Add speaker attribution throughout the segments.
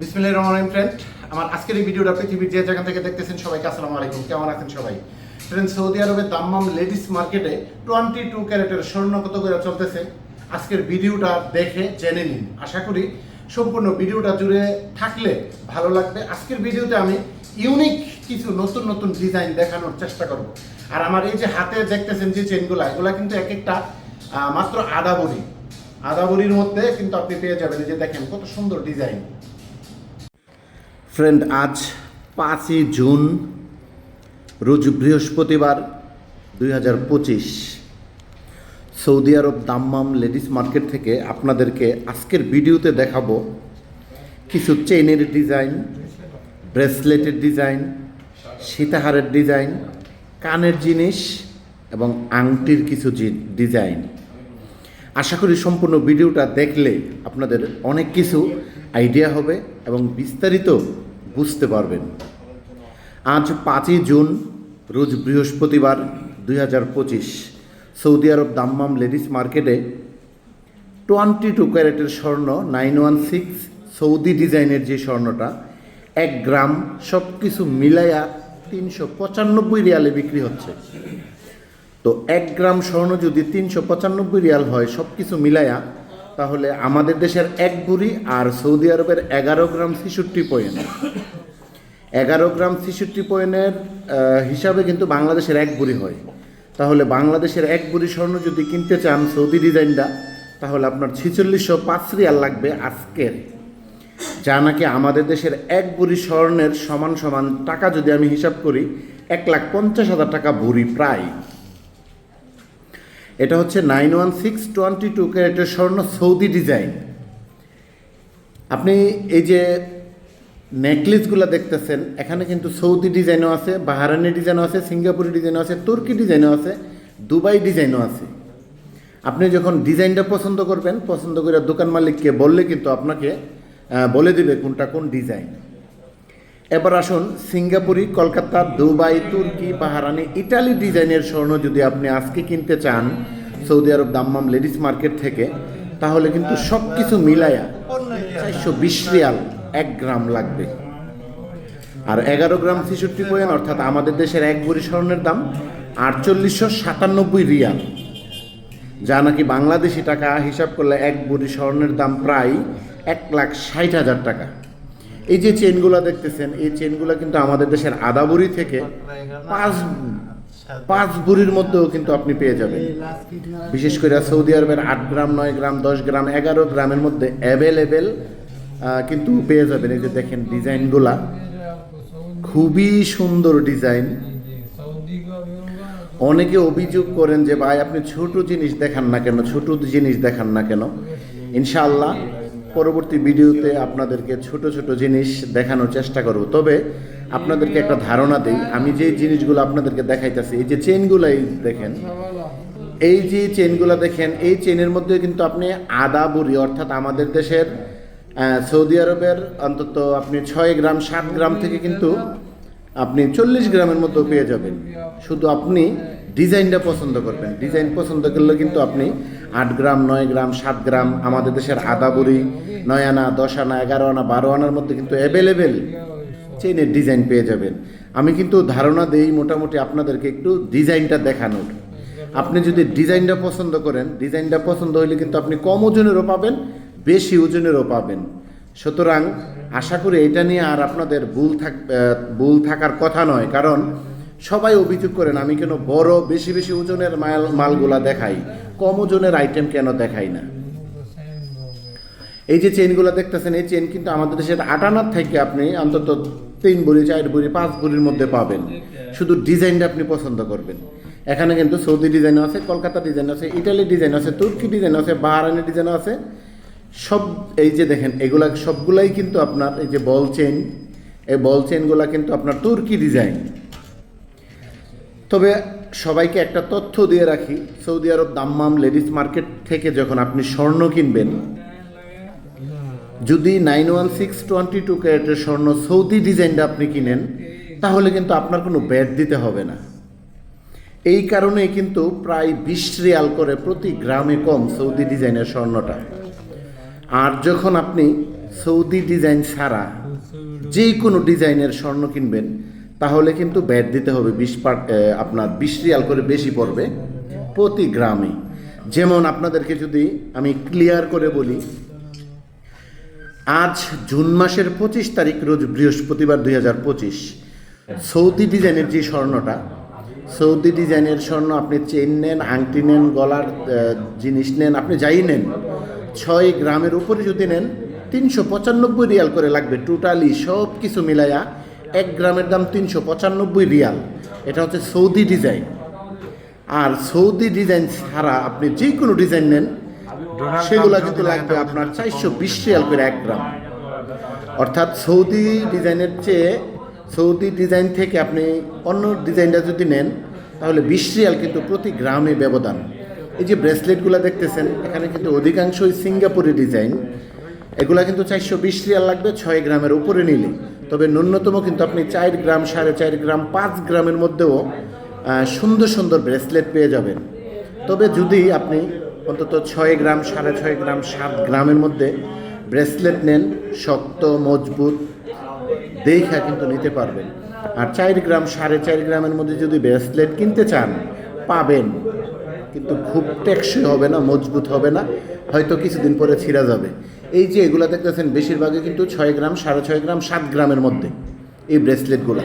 Speaker 1: বিসমিল্লাহ রহমান ফ্রেন্ড আমার আজকের এই ভিডিওটা পৃথিবীর যে জায়গা থেকে দেখতেছেন সবাইকে আসসালামু আলাইকুম। কেমন আছেন সবাই? ফ্রেন্ড সৌদি আরবের দাম্মাম লেডিস মার্কেটে টোয়েন্টি টু ক্যারেটের স্বর্ণ কত করে চলতেছে? আজকের ভিডিওটা দেখে জেনে নিন। আশা করি সম্পূর্ণ ভিডিওটা জুড়ে থাকলে ভালো লাগবে। আজকের ভিডিওতে আমি ইউনিক কিছু নতুন নতুন ডিজাইন দেখানোর চেষ্টা করব। আর আমার এই যে হাতে দেখতেছেন যে চেনগুলা এগুলা কিন্তু এক একটা মাত্র আদা বড়ি। আদা বড়ির মধ্যে কিন্তু আপনি পেয়ে যাবেন যে দেখেন কত সুন্দর ডিজাইন ফ্রেন্ড, আজ পাঁচই জুন, রোজ বৃহস্পতিবার দুই হাজার পঁচিশ। Saudi Arab Dammam ladies market থেকে আপনাদেরকে আজকের ভিডিওতে দেখাবো কিছু চেইনের ডিজাইন, ব্রেসলেটের ডিজাইন, সীতাহারের ডিজাইন, কানের জিনিস এবং আংটির কিছু ডিজাইন। আশা করি সম্পূর্ণ ভিডিওটা দেখলে আপনাদের অনেক কিছু আইডিয়া হবে এবং বিস্তারিত বুঝতে পারবেন। আজ পাঁচই জুন, রোজ বৃহস্পতিবার দুই হাজার পঁচিশ, সৌদি আরব দাম্মাম লেডিস মার্কেটে টোয়েন্টি টু ক্যারেটের স্বর্ণ, নাইন ওয়ান সিক্স সৌদি ডিজাইনের যে স্বর্ণটা, এক গ্রাম সব কিছু মিলাইয়া তিনশো পঁচানব্বই রিয়ালে বিক্রি হচ্ছে। তো এক গ্রাম স্বর্ণ যদি তিনশো পঁচানব্বই রিয়াল হয় সব কিছু মিলায়া তাহলে আমাদের দেশের এক বুড়ি আর সৌদি আরবের এগারো গ্রাম ছেষট্টি পয়েন্ট এগারো গ্রাম ছেষট্টি পয়েন্টের হিসাবে কিন্তু বাংলাদেশের এক বুড়ি হয়। তাহলে বাংলাদেশের এক বুড়ি স্বর্ণ যদি কিনতে চান সৌদি ডিজাইনটা, তাহলে আপনার ছিচল্লিশশো পাঁচ রিয়াল লাগবে আজকের। যা নাকি আমাদের দেশের এক বুড়ি স্বর্ণের সমান সমান টাকা যদি আমি হিসাব করি, এক লাখ পঞ্চাশ হাজার টাকা বুড়ি প্রায়। এটা হচ্ছে nine one six twenty two ক্যারেটের স্বর্ণ সৌদি ডিজাইন। আপনি এই যে নেকলেসগুলো দেখতেছেন, এখানে কিন্তু সৌদি ডিজাইনও আছে, বাহারানি ডিজাইনও আছে, সিঙ্গাপুরি ডিজাইনও আছে, তুর্কি ডিজাইনও আছে, দুবাই ডিজাইনও আছে। আপনি যখন ডিজাইনটা পছন্দ করবেন, পছন্দ করে দোকান মালিককে বললে কিন্তু আপনাকে বলে দিবে কোনটা কোন ডিজাইন। এবার আসুন সিঙ্গাপুরি, কলকাতা, দুবাই, তুর্কি, পাহারানি, ইটালি ডিজাইনের স্বর্ণ যদি আপনি আজকে কিনতে চান, Saudi Arab Dammam ladies market থেকে, তাহলে কিন্তু সব কিছু মিলায়া চারশো বিশ রিয়াল এক গ্রাম লাগবে। আর এগারো গ্রাম ছেষট্টি পয়েন্ট অর্থাৎ আমাদের দেশের এক ভরি স্বর্ণের দাম আটচল্লিশশো সাতানব্বই রিয়াল। যা নাকি বাংলাদেশি টাকা হিসাব করলে এক ভরি স্বর্ণের দাম প্রায় এক লাখ ষাট হাজার টাকা। এই যে চেনগুলো দেখতেছেন, এই চেনগুলো কিন্তু আমাদের দেশের আদাবুরি থেকে পাঁচ পাঁচ বুড়ির মধ্যেও কিন্তু আপনি পেয়ে যাবেন। বিশেষ করে সৌদি আরবের আট গ্রাম, নয় গ্রাম, দশ গ্রাম, এগারো গ্রামের মধ্যে অ্যাভেলেবেল কিন্তু পেয়ে যাবেন। এই যে দেখেন ডিজাইনগুলা, খুবই সুন্দর ডিজাইন। অনেকে অভিযোগ করেন যে, ভাই, আপনি ছোট জিনিস দেখান না কেন? ছোট জিনিস দেখান না কেন? ইনশাআল্লাহ পরবর্তী ভিডিওতে আপনাদেরকে ছোট ছোট জিনিস দেখানোর চেষ্টা করব। তবে আপনাদেরকে একটা ধারণা দিই, আমি যে জিনিসগুলো আপনাদেরকে দেখাইতেছি, এই যে চেনগুলাই দেখেন, এই যে চেনগুলো দেখেন, এই চেনের মধ্যে কিন্তু আপনি আদা বুড়ি, অর্থাৎ আমাদের দেশের সৌদি আরবের অন্তত আপনি ছয় গ্রাম, সাত গ্রাম থেকে কিন্তু আপনি চল্লিশ গ্রামের মতো পেয়ে যাবেন। শুধু আপনি ডিজাইনটা পছন্দ করবেন। ডিজাইন পছন্দ করলে কিন্তু আপনি আট গ্রাম, নয় গ্রাম, সাত গ্রাম, আমাদের দেশের আদা বুড়ি, নয় আনা, দশ আনা, এগারো আনা, বারো আনার মধ্যে কিন্তু অ্যাভেলেবেল চেনের ডিজাইন পেয়ে যাবেন। আমি কিন্তু ধারণা দেই মোটামুটি আপনাদেরকে একটু ডিজাইনটা দেখানোর। আপনি যদি ডিজাইনটা পছন্দ করেন, ডিজাইনটা পছন্দ হলে কিন্তু আপনি কম ওজনেরও পাবেন, বেশি ওজনেরও পাবেন। সুতরাং আশা করি এটা নিয়ে আর আপনাদের ভুল থাক ভুল থাকার কথা নয়। কারণ সবাই অভিযোগ করেন, আমি কেন বড়, বেশি বেশি ওজনের মাল, মালগুলা দেখাই? কম ওজনের আইটেম কেন দেখাই না? এই যে চেনগুলো দেখতেছেন, এই চেন কিন্তু আমাদের দেশের আটানার থেকে আপনি অন্তত তিন বুড়ি চার বুড়ি পাঁচ বুড়ির মধ্যে পাবেন। শুধু ডিজাইনটা আপনি পছন্দ করবেন। এখানে কিন্তু সৌদি ডিজাইন আছে, কলকাতা ডিজাইন আছে, ইটালি ডিজাইন আছে, তুর্কি ডিজাইন আছে বাহারানি ডিজাইন আছে। সব এই যে দেখেন, এগুলা সবগুলাই কিন্তু আপনার এই যে বল চেন এই বল চেনগুলা কিন্তু আপনার তুর্কি ডিজাইন। তবে সবাইকে একটা তথ্য দিয়ে রাখি, Saudi Arab Dammam ladies market থেকে যখন আপনি স্বর্ণ কিনবেন, যদি nine one six twenty two ক্যারেটের স্বর্ণ সৌদি ডিজাইনটা আপনি কিনেন, তাহলে কিন্তু আপনার কোনো ব্যাট দিতে হবে না। এই কারণে কিন্তু প্রায় বিশ রিয়াল করে প্রতি গ্রামে কম সৌদি ডিজাইনের স্বর্ণটা। আর যখন আপনি সৌদি ডিজাইন ছাড়া যে কোনো ডিজাইনের স্বর্ণ কিনবেন তাহলে কিন্তু ব্যাট দিতে হবে বিশ পার আপনার বিশ রিয়াল করে বেশি পড়বে প্রতি গ্রামে। যেমন আপনাদেরকে যদি আমি ক্লিয়ার করে বলি, আজ জুন মাসের পঁচিশ তারিখ, রোজ বৃহস্পতিবার দুই হাজার পঁচিশ। সৌদি ডিজাইনের যে স্বর্ণটা, সৌদি ডিজাইনের স্বর্ণ আপনি চেন নেন, আংটি নেন, গলার জিনিস নেন, আপনি যাই নেন, ছয় গ্রামের উপরে যদি নেন, তিনশো পঁচানব্বই রিয়াল করে লাগবে। টোটালি সব কিছু মিলাইয়া এক গ্রামের দাম তিনশো পঁচানব্বই রিয়াল। এটা হচ্ছে সৌদি ডিজাইন। আর সৌদি ডিজাইন ছাড়া আপনি যে কোনো ডিজাইন নেন সেগুলো কিন্তু লাগবে আপনার চারশো বিশ রিয়াল করে এক গ্রাম। অর্থাৎ সৌদি ডিজাইনের চেয়ে সৌদি ডিজাইন থেকে আপনি অন্য ডিজাইনটা যদি নেন তাহলে বিশ রিয়াল কিন্তু প্রতি গ্রামে ব্যবধান। এই যে ব্রেসলেটগুলো দেখতেছেন এখানে কিন্তু অধিকাংশই সিঙ্গাপুরি ডিজাইন। এগুলা কিন্তু চারশো বিশ রিয়াল লাগবে, ছয় গ্রামের উপরে নিলে। তবে ন্যূনতম কিন্তু আপনি চার গ্রাম, সাড়ে চার গ্রাম, পাঁচ গ্রামের মধ্যেও সুন্দর সুন্দর ব্রেসলেট পেয়ে যাবেন। তবে যদি আপনি অন্তত ছয় গ্রাম, সাড়ে ছয় গ্রাম, সাত গ্রামের মধ্যে ব্রেসলেট নেন, শক্ত, মজবুত, দেখা কিন্তু নিতে পারবেন। আর চার গ্রাম, সাড়ে চার গ্রামের মধ্যে যদি ব্রেসলেট কিনতে চান, পাবেন। কিন্তু খুব টেকসই হবে না, মজবুত হবে না। হয়তো কিছুদিন পরে ছিঁড়া যাবে। এই যে এগুলা দেখতেছেন, বেশিরভাগই কিন্তু ছয় গ্রাম, সাড়ে ছয় গ্রাম, সাত গ্রামের মধ্যে এই ব্রেসলেটগুলো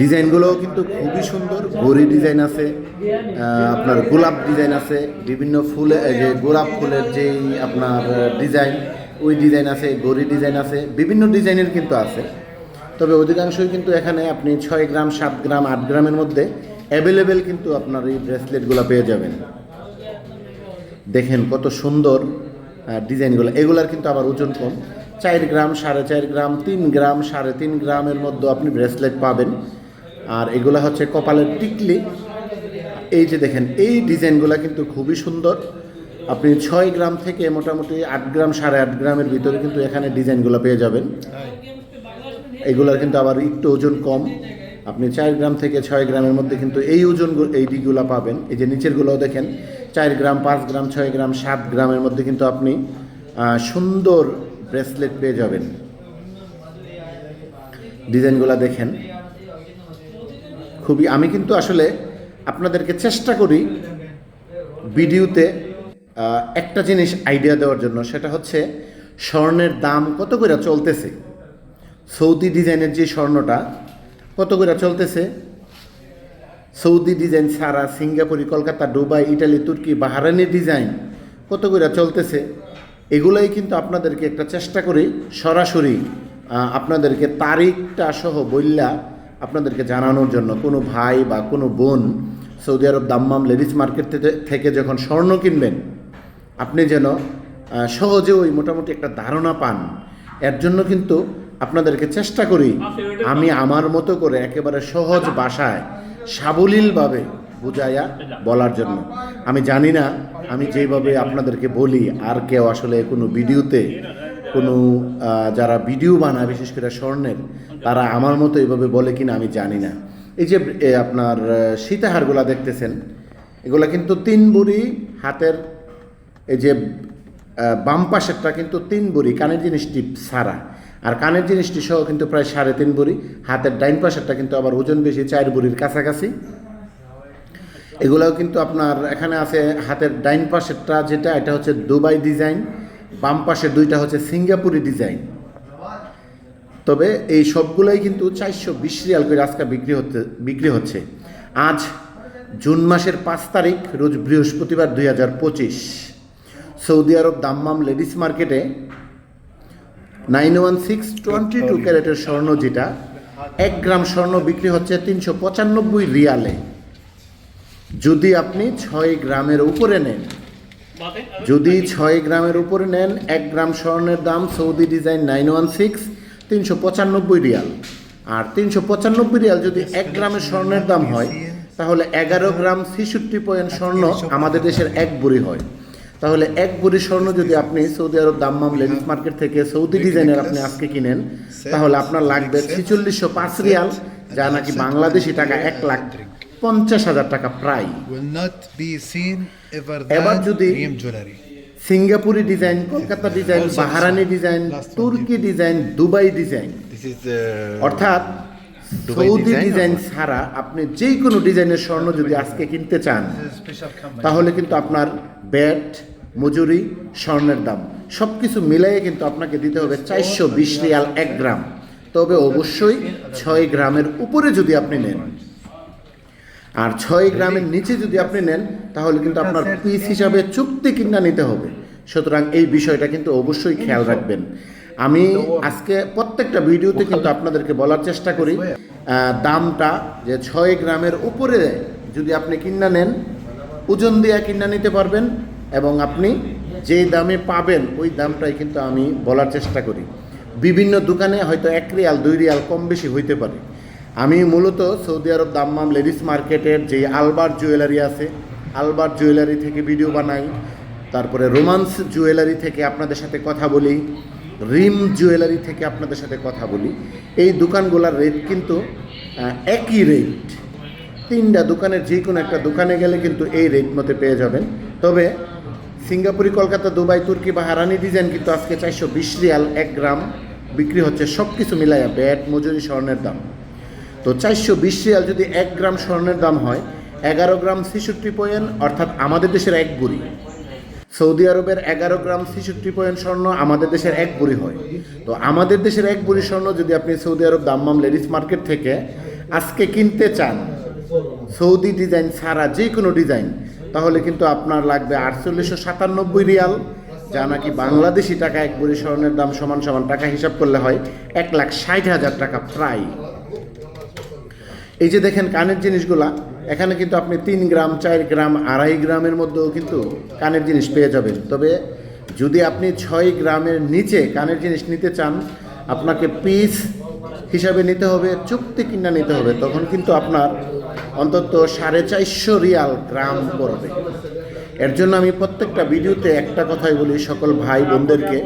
Speaker 1: ডিজাইনগুলোও কিন্তু খুবই সুন্দর, গড়ি ডিজাইন আছে আপনার গোলাপ ডিজাইন আছে, বিভিন্ন ফুলে যে গোলাপ ফুলের যেই আপনার ডিজাইন, ওই ডিজাইন আছে, গড়ি ডিজাইন আছে, বিভিন্ন ডিজাইনের কিন্তু আছে। তবে অধিকাংশই কিন্তু এখানে আপনি ছয় গ্রাম, সাত গ্রাম, আট গ্রামের মধ্যে অ্যাভেলেবেল কিন্তু আপনার এই ব্রেসলেটগুলো পেয়ে যাবেন। দেখেন কত সুন্দর ডিজাইনগুলো। এগুলার কিন্তু আবার ওজন কম। চার গ্রাম সাড়ে চার গ্রাম, তিন গ্রাম সাড়ে তিন গ্রামের মধ্যে আপনি ব্রেসলেট পাবেন। আর এগুলা হচ্ছে কপালের টিকলি। এই যে দেখেন, এই ডিজাইনগুলো কিন্তু খুবই সুন্দর। আপনি ছয় গ্রাম থেকে মোটামুটি আট গ্রাম, সাড়ে আট গ্রামের ভিতরে কিন্তু এখানে ডিজাইনগুলো পেয়ে যাবেন। এগুলার কিন্তু আবার একটু ওজন কম। আপনি চার গ্রাম থেকে ছয় গ্রামের মধ্যে কিন্তু এই ওজন এইটিগুলো পাবেন। এই যে নিচেরগুলোও দেখেন চার গ্রাম, পাঁচ গ্রাম, ছয় গ্রাম, সাত গ্রামের মধ্যে কিন্তু আপনি সুন্দর ব্রেসলেট পেয়ে যাবেন। ডিজাইনগুলো দেখেন। খুবই, আমি কিন্তু আসলে আপনাদেরকে চেষ্টা করি ভিডিওতে একটা জিনিস আইডিয়া দেওয়ার জন্য, সেটা হচ্ছে স্বর্ণের দাম কত করে চলতেছে? সৌদি ডিজাইনের যে স্বর্ণটা, কত করে চলতেছে? সৌদি ডিজাইন সারা সিঙ্গাপুরি কলকাতা দুবাই ইটালি তুর্কি বাহারানি ডিজাইন কত করে চলতেছে এগুলাই কিন্তু আপনাদেরকে একটা চেষ্টা করি সরাসরি আপনাদেরকে তারিখটা সহ বললা আপনাদেরকে জানানোর জন্য। কোনো ভাই বা কোনো বোন Saudi Arab Dammam ladies market থেকে- যখন স্বর্ণ কিনবেন আপনি যেন সহজে ওই মোটামুটি একটা ধারণা পান। এর জন্য কিন্তু আপনাদেরকে চেষ্টা করি আমি আমার মতো করে একেবারে সহজ ভাষায় সাবলীলভাবে বুঝাইয়া বলার জন্য। আমি জানি না, আমি যেভাবে আপনাদেরকে বলি, আর কেউ আসলে কোনো ভিডিওতে কোনো যারা ভিডিও বানায়, বিশেষ করে স্বর্ণের, তারা আমার মতো এইভাবে বলে কিনা আমি জানি না। এই যে আপনার সীতাহারগুলা দেখতেছেন, এগুলা কিন্তু তিন বুড়ি হাতের, এই যে বাম পাশেরটা কিন্তু তিন বুড়ি কানের জিনিসটি সারা আর কানের জিনিসটি সহ কিন্তু প্রায় সাড়ে তিন বুড়ি, হাতের ডাইন পাশেরটা কিন্তু আবার ওজন বেশি, চার বুড়ির কাছাকাছি। এগুলাও কিন্তু আপনার এখানে আছে হাতের ডাইন পাশেরটা যেটা, এটা হচ্ছে দুবাই ডিজাইন, বাম পাশের দুইটা হচ্ছে সিঙ্গাপুরি ডিজাইন। তবে এই সবগুলোই কিন্তু চারশো বিশ রিয়াল করে আজকে বিক্রি হতে, বিক্রি হচ্ছে। আজ জুন মাসের পাঁচ তারিখ, রোজ বৃহস্পতিবার দুই হাজার পঁচিশ। সৌদি আরব দাম্মাম লেডিস মার্কেটে nine one six twenty two ক্যারেটের স্বর্ণ যেটা এক গ্রাম স্বর্ণ বিক্রি হচ্ছে তিনশো পঁচানব্বই রিয়ালে। যদি আপনি ছয় গ্রামের উপরে নেন যদি ছয় গ্রামের উপরে নেন এক গ্রাম স্বর্ণের দাম Saudi design nine one six তিনশো পঁচানব্বই রিয়াল। আর তিনশো পঁচানব্বই রিয়াল যদি এক গ্রামের স্বর্ণের দাম হয় তাহলে এগারো গ্রাম ছেষট্টি পয়েন্ট স্বর্ণ আমাদের দেশের এক বুড়ি হয়। তাহলে এক বুড়ি স্বর্ণ যদি আপনি Saudi Arab Dammam ladies market থেকে সৌদি ডিজাইনের আপনি আজকে কিনেন তাহলে আপনার লাগবে ছেচল্লিশশো পাঁচ রিয়াল যা নাকি বাংলাদেশি টাকা এক লাখ পঞ্চাশ হাজার টাকা প্রায়। এবার যদি- সিঙ্গাপুরি ডিজাইন কলকাতা ডিজাইন বাহারানি ডিজাইন তুর্কি ডিজাইন দুবাই ডিজাইন।
Speaker 2: Uh,
Speaker 1: অর্থাৎ সৌদি
Speaker 2: ডিজাইন
Speaker 1: ছাড়া আপনি যে কোনো ডিজাইনের স্বর্ণ যদি আজকে কিনতে চান তাহলে কিন্তু আপনার ব্যাট মজুরি স্বর্ণের দাম সব কিছু মিলিয়ে কিন্তু আপনাকে দিতে হবে চারশো বিশ রিয়াল এক গ্রাম। তবে অবশ্যই ছয় গ্রামের উপরে যদি আপনি নেন। আর ছয় গ্রামের নিচে যদি আপনি নেন তাহলে কিন্তু আপনার পিস হিসাবে চুক্তি কিনা নিতে হবে। সুতরাং এই বিষয়টা কিন্তু অবশ্যই খেয়াল রাখবেন। আমি আজকে প্রত্যেকটা ভিডিওতে কিন্তু আপনাদেরকে বলার চেষ্টা করি। দামটা যে ছয় গ্রামের উপরে যদি আপনি কিনা নেন ওজন দিয়ে কিনা নিতে পারবেন এবং আপনি যে দামে পাবেন ওই দামটাই কিন্তু আমি বলার চেষ্টা করি। বিভিন্ন দোকানে হয়তো এক রিয়াল দুই রিয়াল কম বেশি হইতে পারে। আমি মূলত সৌদি আরব দাম্মাম লেডিস মার্কেটের যে আলবার জুয়েলারি আছে আলবার জুয়েলারি থেকে ভিডিও বানাই তারপরে রোমান্স জুয়েলারি থেকে আপনাদের সাথে কথা বলি রিম জুয়েলারি থেকে আপনাদের সাথে কথা বলি। এই দোকানগুলোর রেট কিন্তু একই রেট তিনটা দোকানের যে কোনো একটা দোকানে গেলে কিন্তু এই রেট মতে পেয়ে যাবেন। তবে সিঙ্গাপুরি, কলকাতা, দুবাই, তুর্কি বা হারানি ডিজাইন কিন্তু আজকে চারশো বিশ রিয়াল এক গ্রাম বিক্রি হচ্ছে। সব কিছু মিলাইয়া ব্যাট, মজুরি, স্বর্ণের দাম। তো চারশো বিশ রিয়াল যদি এক গ্রাম স্বর্ণের দাম হয়, এগারো গ্রাম ছেষট্টি পয়েন্ট, অর্থাৎ আমাদের দেশের এক বুড়ি সৌদি আরবের এগারো গ্রাম ছেষট্টি পয়েন্ট স্বর্ণ আমাদের দেশের এক বুড়ি হয়। তো আমাদের দেশের এক বুড়ি স্বর্ণ যদি আপনি Saudi Arab Dammam ladies market থেকে আজকে কিনতে চান, সৌদি ডিজাইন ছাড়া যে কোনো ডিজাইন, তাহলে কিন্তু আপনার লাগবে আটচল্লিশশো সাতানব্বই রিয়াল, যা নাকি বাংলাদেশি টাকা এক বুড়ি স্বর্ণের দাম সমান সমান টাকা হিসাব করলে হয় এক লাখ ষাট হাজার টাকা প্রায়। এই যে দেখেন কানের জিনিসগুলা এখানে কিন্তু আপনি তিন গ্রাম, চার গ্রাম, আড়াই গ্রামের মধ্যেও কিন্তু কানের জিনিস পেয়ে যাবেন। তবে যদি আপনি ছয় গ্রামের নিচে কানের জিনিস নিতে চান, আপনাকে পিস হিসাবে নিতে হবে, চুক্তি কিনা নিতে হবে, তখন কিন্তু আপনার অন্তত সাড়ে চারশো রিয়াল গ্রাম পড়বে। এর জন্য আমি প্রত্যেকটা ভিডিওতে একটা কথাই বলি, সকল ভাই বোনদেরকে,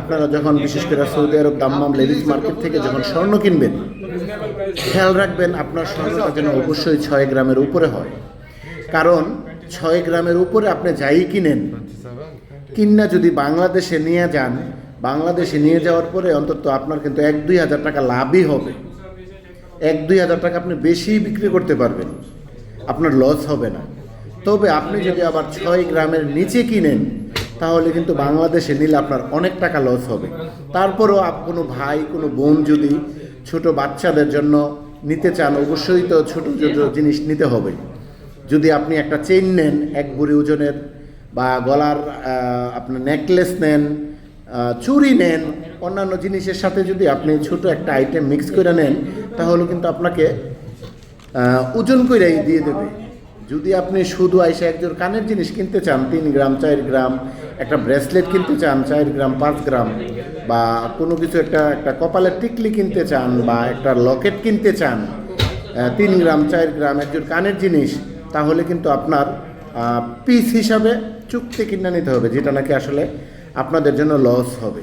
Speaker 1: আপনারা যখন বিশেষ করে Saudi Arab Dammam ladies market থেকে যখন স্বর্ণ কিনবেন খেয়াল রাখবেন, আপনার স্বর্ণটা যেন অবশ্যই ছয় গ্রামের উপরে হয়। কারণ ছয় গ্রামের উপরে আপনি যাই কিনেন কিনা যদি বাংলাদেশে নিয়ে যান, বাংলাদেশে নিয়ে যাওয়ার পরে অন্তত আপনার কিন্তু এক দুই হাজার টাকা লাভই হবে। এক দুই হাজার টাকা আপনি বেশি বিক্রি করতে পারবেন, আপনার লস হবে না। তবে আপনি যদি আবার ছয় গ্রামের নিচে কিনেন, তাহলে কিন্তু বাংলাদেশে নিলে আপনার অনেক টাকা লস হবে। তারপরও কোনো ভাই, কোনো বোন যদি ছোট বাচ্চাদের জন্য নিতে চান অবশ্যই তো ছোট ছোট জিনিস নিতে হবে। যদি আপনি একটা চেইন নেন এক বুড়ি ওজনের বা গলার আপনার নেকলেস নেন চুড়ি নেন অন্যান্য জিনিসের সাথে যদি আপনি ছোট একটা আইটেম মিক্স করে নেন তাহলে কিন্তু আপনাকে ওজন কইরাই দিয়ে দেবে। যদি আপনি শুধু আইসা একজোর কানের জিনিস কিনতে চান তিন গ্রাম চার গ্রাম একটা ব্রেসলেট কিনতে চান চার গ্রাম, পাঁচ গ্রাম, বা কোনো কিছু একটা একটা কপালের টিকলি কিনতে চান, বা একটা লকেট কিনতে চান তিন গ্রাম, চার গ্রাম, একজন কানের জিনিস, তাহলে কিন্তু আপনার পিস হিসাবে চুক্তি কিনে নিতে হবে, যেটা নাকি আসলে আপনাদের জন্য লস হবে।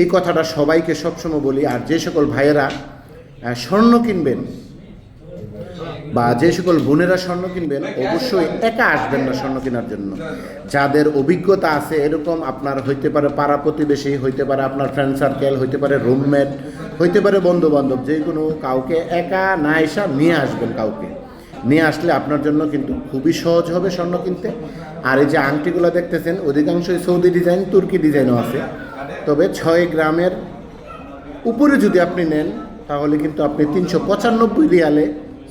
Speaker 1: এই কথাটা সবাইকে সবসময় বলি, আর যে সকল ভাইয়েরা স্বর্ণ কিনবেন বা যে সকল বোনেরা স্বর্ণ কিনবেন, অবশ্যই একা আসবেন না স্বর্ণ কেনার জন্য। যাদের অভিজ্ঞতা আছে, এরকম আপনার হইতে পারে পাড়া প্রতিবেশী, হইতে পারে আপনার ফ্রেন্ড সার্কেল হইতে পারে রুমমেট হইতে পারে বন্ধু বান্ধব যে কোনো কাউকে একা না এসা নিয়ে আসবেন কাউকে। নিয়ে আসলে আপনার জন্য কিন্তু খুবই সহজ হবে স্বর্ণ কিনতে। আর এই যে আংটিগুলো দেখতেছেন, অধিকাংশই সৌদি ডিজাইন তুর্কি ডিজাইনও আছে। তবে ছয় গ্রামের উপরে যদি আপনি নেন, তাহলে কিন্তু আপনি তিনশো পঁচানব্বই রিয়ালে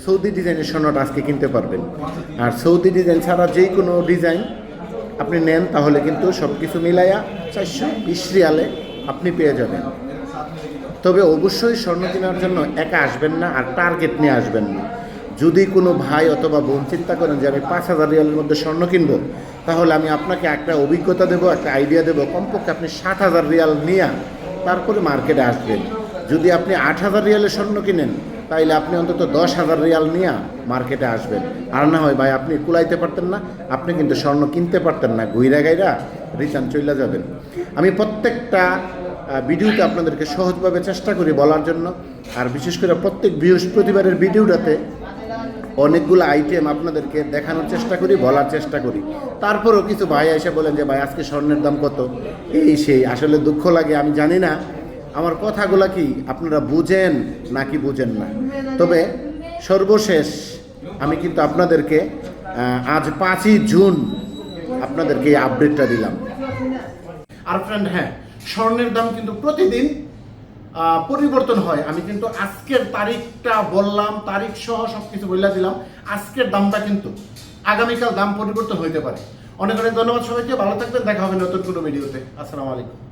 Speaker 1: সৌদি ডিজাইনের স্বর্ণটা আজকে কিনতে পারবেন। আর সৌদি ডিজাইন ছাড়া যে কোনো ডিজাইন আপনি নেন, তাহলে কিন্তু সব কিছু মিলাইয়া চারশো বিশ রিয়ালে আপনি পেয়ে যাবেন। তবে অবশ্যই স্বর্ণ কেনার জন্য একা আসবেন না আর টার্গেট নিয়ে আসবেন না। যদি কোনো ভাই অথবা বোন চিন্তা করেন যে আমি পাঁচ হাজার রিয়ালের মধ্যে স্বর্ণ কিনবো, তাহলে আমি আপনাকে একটা অভিজ্ঞতা দেবো, একটা আইডিয়া দেবো। কমপক্ষে আপনি ষাট হাজার রিয়াল নিয়ে তারপরে মার্কেটে আসবেন। যদি আপনি আট হাজার রিয়ালের স্বর্ণ কিনেন তাইলে আপনি অন্তত দশ হাজার রিয়াল নিয়ে মার্কেটে আসবেন। আর না হয় ভাই, আপনি কুলাইতে পারতেন না, আপনি কিন্তু স্বর্ণ কিনতে পারতেন না গুইরা গাইরা রিটার্ন চলে যাবেন। আমি প্রত্যেকটা ভিডিওতে আপনাদেরকে সহজভাবে চেষ্টা করি বলার জন্য। আর বিশেষ করে প্রত্যেক বৃহস্পতিবারের ভিডিওটাতে অনেকগুলো আইটেম আপনাদেরকে দেখানোর চেষ্টা করি, বলার চেষ্টা করি। তারপরেও কিছু ভাই এসে বলেন যে, ভাই, আজকে স্বর্ণের দাম কত? এই সেই, আসলে দুঃখ লাগে, আমি জানি না। আমার কথাগুলা কি আপনারা বুঝেন নাকি বুঝেন না? তবে সর্বশেষ আমি কিন্তু আপনাদেরকে আজ পাঁচই জুন আপনাদেরকে এই আপডেটটা দিলাম। আর ফ্রেন্ড হ্যাঁ স্বর্ণের দাম কিন্তু প্রতিদিন পরিবর্তন হয়। আমি কিন্তু আজকের তারিখটা বললাম, তারিখ সহ সব কিছু বলে দিলাম। আজকের দামটা কিন্তু আগামীকাল দাম পরিবর্তন হইতে পারে। অনেক অনেক ধন্যবাদ সবাইকে। ভালো থাকবেন। দেখা হবে নতুন কোনো ভিডিওতে। আসসালামু আলাইকুম।